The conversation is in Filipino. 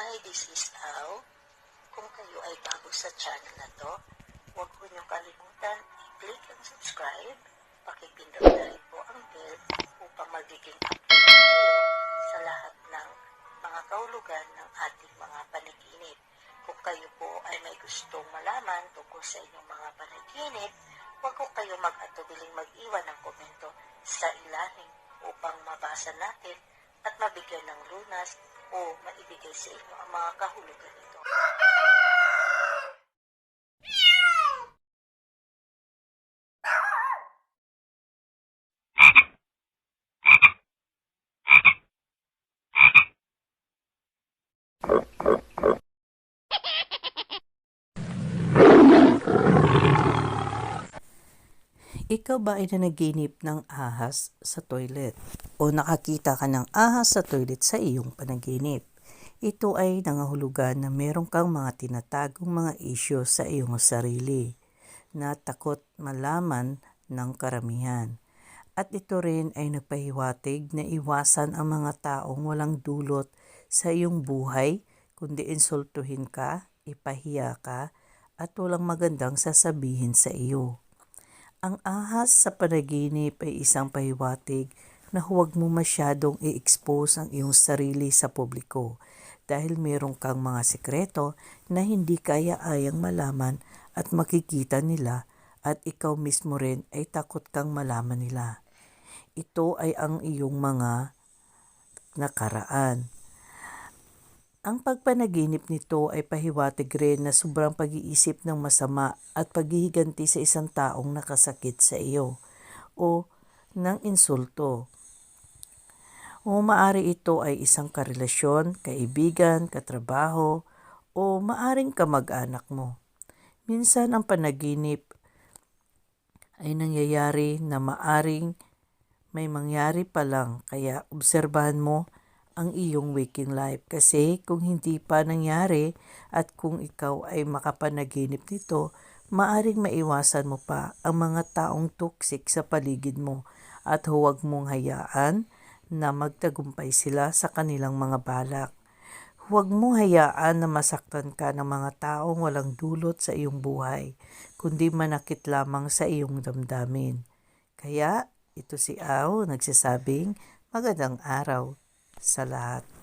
Hi, this is Al. Kung kayo ay bago sa channel na to, huwag po niyong kalimutan i-click ang subscribe, pakipindot na rin po ang bell upang magiging updated kayo sa lahat ng mga kaulugan ng ating mga panaginip. Kung kayo po ay may gustong malaman tungkol sa inyong mga panaginip, huwag po kayo mag-atubiling mag-iwan ng komento sa ilalim upang mabasa natin at mabigyan ng lunas o maibigay sa inyo ang mga kahulugan nito. Ikaw ba ay nanaginip ng ahas sa toilet? O nakakita ka ng ahas sa toilet sa iyong panaginip? Ito ay nangahulugan na meron kang mga tinatagong mga isyo sa iyong sarili na takot malaman ng karamihan. At ito rin ay nagpahiwatig na iwasan ang mga taong walang dulot sa iyong buhay kundi insultuhin ka, ipahiya ka, at walang magandang sasabihin sa iyo. Ang ahas sa panaginip ay isang pahiwatig na huwag mo masyadong i-expose ang iyong sarili sa publiko dahil meron kang mga sekreto na hindi kaya-ayang malaman at makikita nila at ikaw mismo rin ay takot kang malaman nila. Ito ay ang iyong mga nakaraan. Ang pagpanaginip nito ay pahiwatig rin na sobrang pag-iisip ng masama at paghihiganti sa isang taong nakasakit sa iyo o ng insulto. O maari ito ay isang karelasyon, kaibigan, katrabaho, o maaring kamag-anak mo. Minsan ang panaginip ay nangyayari na maaring may mangyari pa lang kaya obserbahan mo ang iyong waking life kasi kung hindi pa nangyari at kung ikaw ay makapanaginip nito, maaring maiwasan mo pa ang mga taong toxic sa paligid mo at huwag mong hayaan na magtagumpay sila sa kanilang mga balak. Huwag mong hayaan na masaktan ka ng mga taong walang dulot sa iyong buhay, kundi manakit lamang sa iyong damdamin. Kaya, ito si Au nagsasabing magandang araw sa lahat.